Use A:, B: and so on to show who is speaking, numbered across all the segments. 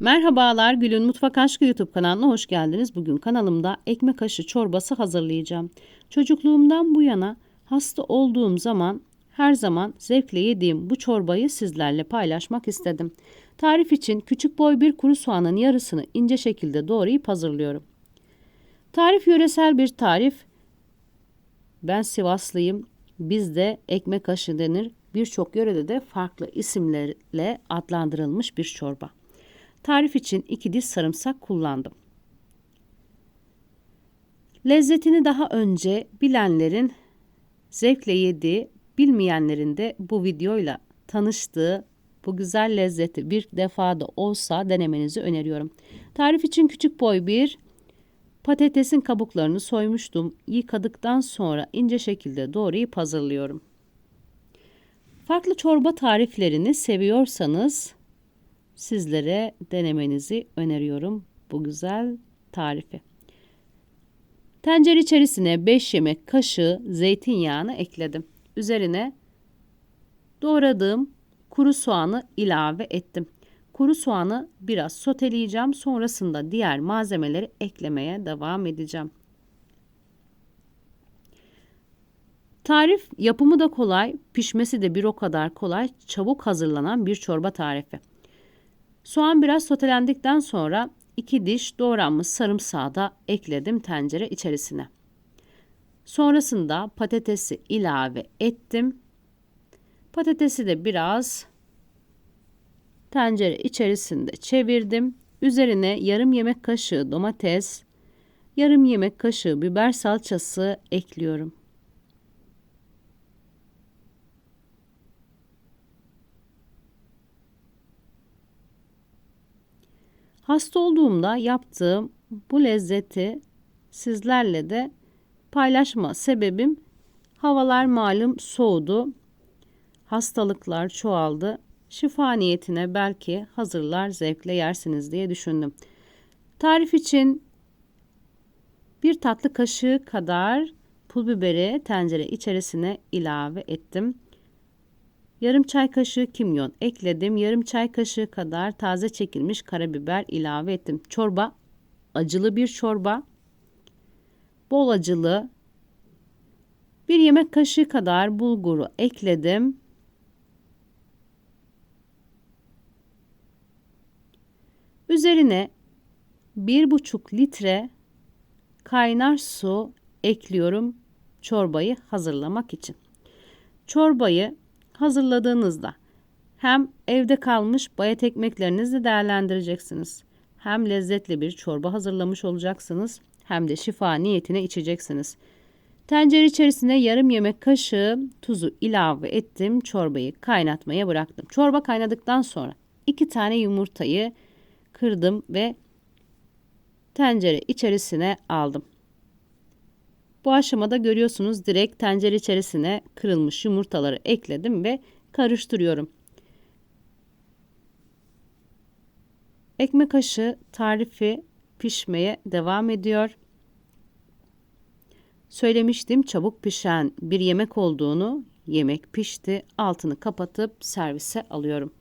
A: Merhabalar Gül'ün Mutfak Aşkı YouTube kanalına hoş geldiniz. Bugün kanalımda ekmek kaşı çorbası hazırlayacağım. Çocukluğumdan bu yana hasta olduğum zaman her zaman zevkle yediğim bu çorbayı sizlerle paylaşmak istedim. Tarif için küçük boy bir kuru soğanın yarısını ince şekilde doğrayıp hazırlıyorum. Tarif yöresel bir tarif. Ben Sivaslıyım. Bizde ekmek kaşı denir. Birçok yörede de farklı isimlerle adlandırılmış bir çorba. Tarif için iki diş sarımsak kullandım. Lezzetini daha önce bilenlerin zevkle yediği, bilmeyenlerin de bu videoyla tanıştığı bu güzel lezzeti bir defada olsa denemenizi öneriyorum. Tarif için küçük boy bir patatesin kabuklarını soymuştum. Yıkadıktan sonra ince şekilde doğrayıp hazırlıyorum. Farklı çorba tariflerini seviyorsanız sizlere denemenizi öneriyorum bu güzel tarifi. Tencere içerisine 5 yemek kaşığı zeytinyağını ekledim. Üzerine doğradığım kuru soğanı ilave ettim. Kuru soğanı biraz soteleyeceğim. Sonrasında diğer malzemeleri eklemeye devam edeceğim. Tarif yapımı da kolay, pişmesi de bir o kadar kolay, çabuk hazırlanan bir çorba tarifi. Soğan biraz sotelendikten sonra iki diş doğranmış sarımsağı da ekledim tencere içerisine. Sonrasında patatesi ilave ettim. Patatesi de biraz tencere içerisinde çevirdim. Üzerine yarım yemek kaşığı domates, yarım yemek kaşığı biber salçası ekliyorum. Hasta olduğumda yaptığım bu lezzeti sizlerle de paylaşma sebebim havalar malum soğudu. Hastalıklar çoğaldı. Şifa niyetine belki hazırlar zevkle yersiniz diye düşündüm. Tarif için bir tatlı kaşığı kadar pul biberi tencere içerisine ilave ettim. Yarım çay kaşığı kimyon ekledim. Yarım çay kaşığı kadar taze çekilmiş karabiber ilave ettim. Çorba acılı bir çorba. Bol acılı. Bir yemek kaşığı kadar bulguru ekledim. Üzerine bir buçuk litre kaynar su ekliyorum çorbayı hazırlamak için. Çorbayı hazırladığınızda hem evde kalmış bayat ekmeklerinizi değerlendireceksiniz. Hem lezzetli bir çorba hazırlamış olacaksınız hem de şifa niyetine içeceksiniz. Tencere içerisine yarım yemek kaşığı tuzu ilave ettim. Çorbayı kaynatmaya bıraktım. Çorba kaynadıktan sonra iki tane yumurtayı kırdım ve tencere içerisine aldım. Bu aşamada görüyorsunuz direkt tencere içerisine kırılmış yumurtaları ekledim ve karıştırıyorum. Ekmek aşı tarifi pişmeye devam ediyor. Söylemiştim çabuk pişen bir yemek olduğunu. Yemek pişti. Altını kapatıp servise alıyorum.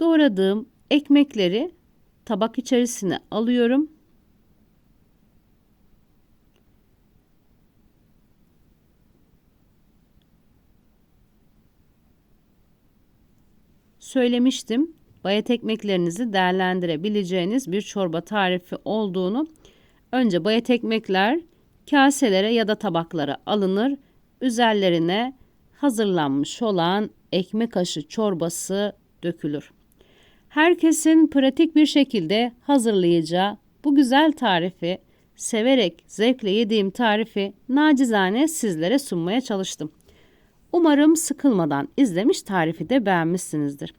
A: Doğradığım ekmekleri tabak içerisine alıyorum. Söylemiştim. Bayat ekmeklerinizi değerlendirebileceğiniz bir çorba tarifi olduğunu. Önce bayat ekmekler kaselere ya da tabaklara alınır. Üzerlerine hazırlanmış olan ekmek aşı çorbası dökülür. Herkesin pratik bir şekilde hazırlayacağı bu güzel tarifi severek, zevkle yediğim tarifi nacizane sizlere sunmaya çalıştım. Umarım sıkılmadan izlemiş tarifi de beğenmişsinizdir.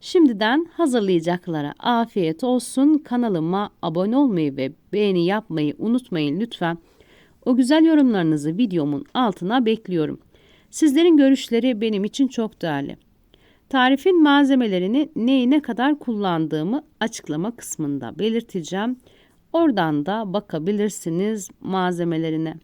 A: Şimdiden hazırlayacaklara afiyet olsun. Kanalıma abone olmayı ve beğeni yapmayı unutmayın lütfen. O güzel yorumlarınızı videomun altına bekliyorum. Sizlerin görüşleri benim için çok değerli. Tarifin malzemelerini neyi ne kadar kullandığımı açıklama kısmında belirteceğim. Oradan da bakabilirsiniz malzemelerine.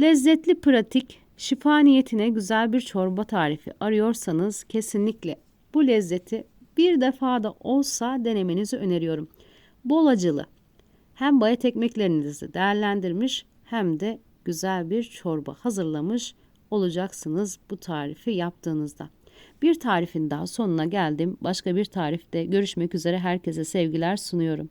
A: Lezzetli, pratik, Şifa niyetine güzel bir çorba tarifi arıyorsanız kesinlikle bu lezzeti bir defa da olsa denemenizi öneriyorum. Bol acılı. Hem bayat ekmeklerinizi değerlendirmiş hem de güzel bir çorba hazırlamış olacaksınız bu tarifi yaptığınızda. Bir tarifin daha sonuna geldim. Başka bir tarifte görüşmek üzere herkese sevgiler sunuyorum.